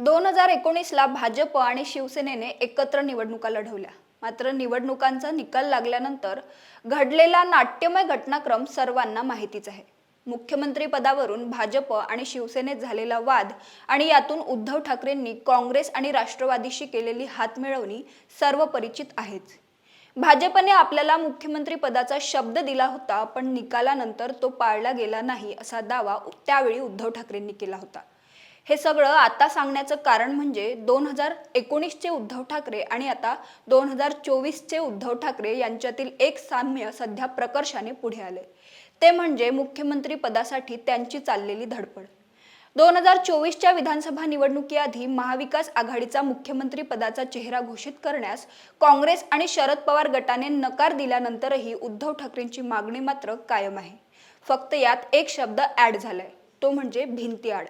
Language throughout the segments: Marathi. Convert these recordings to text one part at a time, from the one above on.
दोन हजार एकोणीसला भाजप आणि शिवसेनेने एकत्र निवडणुका लढवल्या. मात्र निवडणुकांचा निकाल लागल्यानंतर घडलेला नाट्यमय घटनाक्रम सर्वांना माहितीच आहे. मुख्यमंत्री पदावरून भाजप आणि शिवसेनेत झालेला वाद आणि यातून उद्धव ठाकरेंनी काँग्रेस आणि राष्ट्रवादीशी केलेली हातमिळवणी सर्व परिचित आहेच. भाजपने आपल्याला मुख्यमंत्री पदाचा शब्द दिला होता पण निकालानंतर तो पाळला गेला नाही असा दावा त्यावेळी उद्धव ठाकरेंनी केला होता. हे सगळं आता सांगण्याचं कारण म्हणजे दोन हजार एकोणीसचे उद्धव ठाकरे आणि आता दोन हजार चोवीसचे उद्धव ठाकरे यांच्यातील एक साम्य सध्या प्रकर्षाने पुढे आले ते म्हणजे मुख्यमंत्री पदासाठी त्यांची चाललेली धडपड. दोन हजार चोवीसच्या विधानसभा निवडणुकीआधी महाविकास आघाडीचा मुख्यमंत्री पदाचा चेहरा घोषित करण्यास काँग्रेस आणि शरद पवार गटाने नकार दिल्यानंतरही उद्धव ठाकरेंची मागणी मात्र कायम आहे. फक्त यात एक शब्द ॲड झालाय. तो म्हणजे भिंती आड.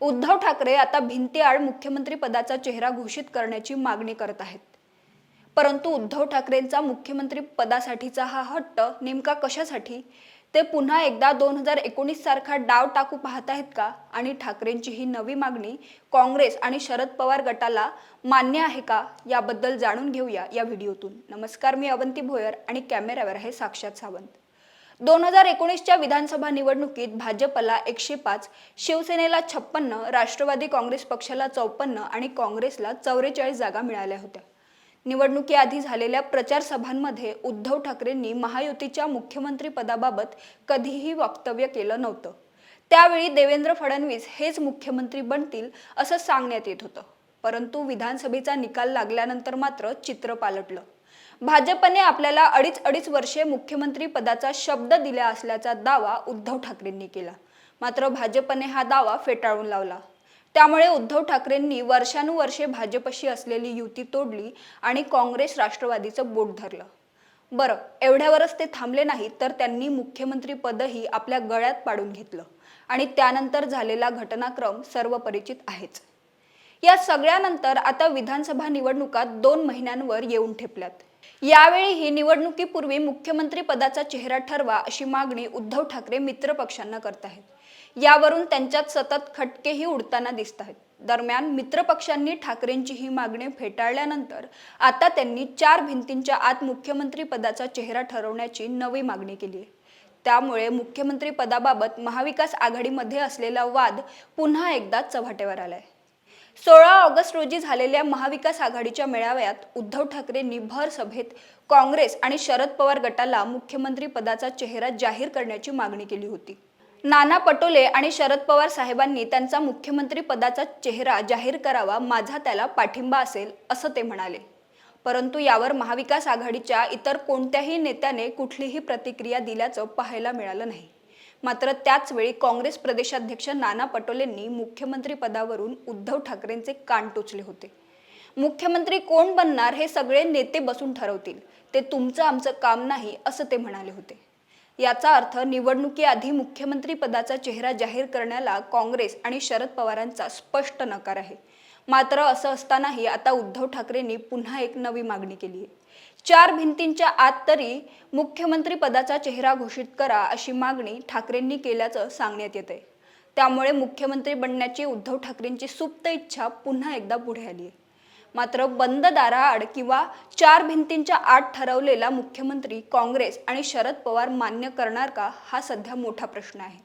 उद्धव ठाकरे आता भिंतीआड मुख्यमंत्री पदाचा चेहरा घोषित करण्याची मागणी करत आहेत. परंतु उद्धव ठाकरेंचा मुख्यमंत्री पदासाठीचा हा हट्ट नेमका कशासाठी? ते पुन्हा एकदा दोन हजार एकोणीस सारखा डाव टाकू पाहत आहेत का? आणि ठाकरेंची ही नवी मागणी काँग्रेस आणि शरद पवार गटाला मान्य आहे का? याबद्दल जाणून घेऊया या व्हिडिओतून. नमस्कार मी अवंती भोयर आणि कॅमेऱ्यावर आहे साक्षात सावंत. दोन हजार एकोणीसच्या विधानसभा निवडणुकीत भाजपला एकशे पाच शिवसेनेला छप्पन्न राष्ट्रवादी काँग्रेस पक्षाला चौपन्न आणि काँग्रेसला चौवेचाळीस जागा मिळाल्या होत्या. निवडणुकीआधी झालेल्या प्रचार सभांमध्ये उद्धव ठाकरेंनी महायुतीच्या मुख्यमंत्रीपदाबाबत कधीही वक्तव्य केलं नव्हतं. त्यावेळी देवेंद्र फडणवीस हेच मुख्यमंत्री बनतील असं सांगण्यात येत होतं. परंतु विधानसभेचा निकाल लागल्यानंतर मात्र चित्र पालटलं. भाजपने आपल्याला अडीच अडीच वर्षे मुख्यमंत्री पदाचा शब्द दिला असल्याचा दावा उद्धव ठाकरेंनी केला. मात्र भाजपने हा दावा फेटाळून लावला. त्यामुळे उद्धव ठाकरेंनी वर्षानुवर्षे भाजपशी असलेली युती तोडली आणि काँग्रेस राष्ट्रवादीचं बोट धरलं. बरं एवढ्यावरच ते थांबले नाहीत तर त्यांनी मुख्यमंत्री पदही आपल्या गळ्यात पाडून घेतलं आणि त्यानंतर झालेला घटनाक्रम सर्व परिचित आहेच. या सगळ्यानंतर आता विधानसभा निवडणुका दोन महिन्यांवर येऊन ठेपल्यात. यावेळीही निवडणुकीपूर्वी मुख्यमंत्री पदाचा चेहरा ठरवा अशी मागणी उद्धव ठाकरे मित्र पक्षांना करत आहेत. यावरून त्यांच्यात सतत खटकेही उडताना दिसत आहेत. दरम्यान मित्र पक्षांनी ठाकरेंची ही मागणी फेटाळल्यानंतर आता त्यांनी चार भिंतींच्या आत मुख्यमंत्री पदाचा चेहरा ठरवण्याची नवी मागणी केली आहे. त्यामुळे मुख्यमंत्री पदाबाबत महाविकास आघाडीमध्ये असलेला वाद पुन्हा एकदा चव्हाट्यावर आलाय. सोळा ऑगस्ट रोजी झालेल्या महाविकास आघाडीच्या मेळाव्यात उद्धव ठाकरेंनी भर सभेत काँग्रेस आणि शरद पवार गटाला मुख्यमंत्री पदाचा चेहरा जाहीर करण्याची मागणी केली होती. नाना पटोले आणि शरद पवार साहेबांनी त्यांचा मुख्यमंत्री पदाचा चेहरा जाहीर करावा माझा त्याला पाठिंबा असेल असं ते म्हणाले. परंतु यावर महाविकास आघाडीच्या इतर कोणत्याही नेत्याने कुठलीही प्रतिक्रिया दिल्याचं पाहायला मिळालं नाही. मात्र त्याचवेळी काँग्रेस प्रदेशाध्यक्ष नाना पटोलेंनी मुख्यमंत्री पदावरून उद्धव ठाकरेंचे कान टोचले होते. मुख्यमंत्री कोण बनणार हे सगळे नेते बसून ठरवतील. ते तुमचं आमचं काम नाही असं ते म्हणाले होते. याचा अर्थ निवडणुकीआधी मुख्यमंत्री पदाचा चेहरा जाहीर करण्याला काँग्रेस आणि शरद पवारांचा स्पष्ट नकार आहे. मात्र असं असतानाही आता उद्धव ठाकरेंनी पुन्हा एक नवी मागणी केली आहे चार भिंतींच्या आत तरी मुख्यमंत्री पदाचा चेहरा घोषित करा अशी मागणी ठाकरेंनी केल्याचं सांगण्यात येते त्यामुळे मुख्यमंत्री बनण्याची उद्धव ठाकरेंची सुप्त इच्छा पुन्हा एकदा पुढे आली आहे मात्र बंद दाराआड किंवा चार भिंतींच्या आत ठरवलेला मुख्यमंत्री काँग्रेस आणि शरद पवार मान्य करणार का हा सध्या मोठा प्रश्न आहे.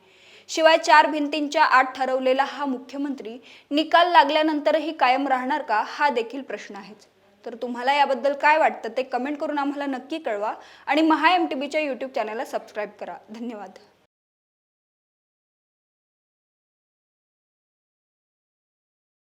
शिवाय चार भिंतींच्या आत ठरवलेला हा मुख्यमंत्री निकाल लागल्यानंतरही कायम राहणार का हा देखील प्रश्न आहेच. तर तुम्हाला याबद्दल काय वाटतं ते कमेंट करून आम्हाला नक्की कळवा. आणि महा एम टी बीच्या यूट्यूब चॅनलला सबस्क्राईब करा. धन्यवाद.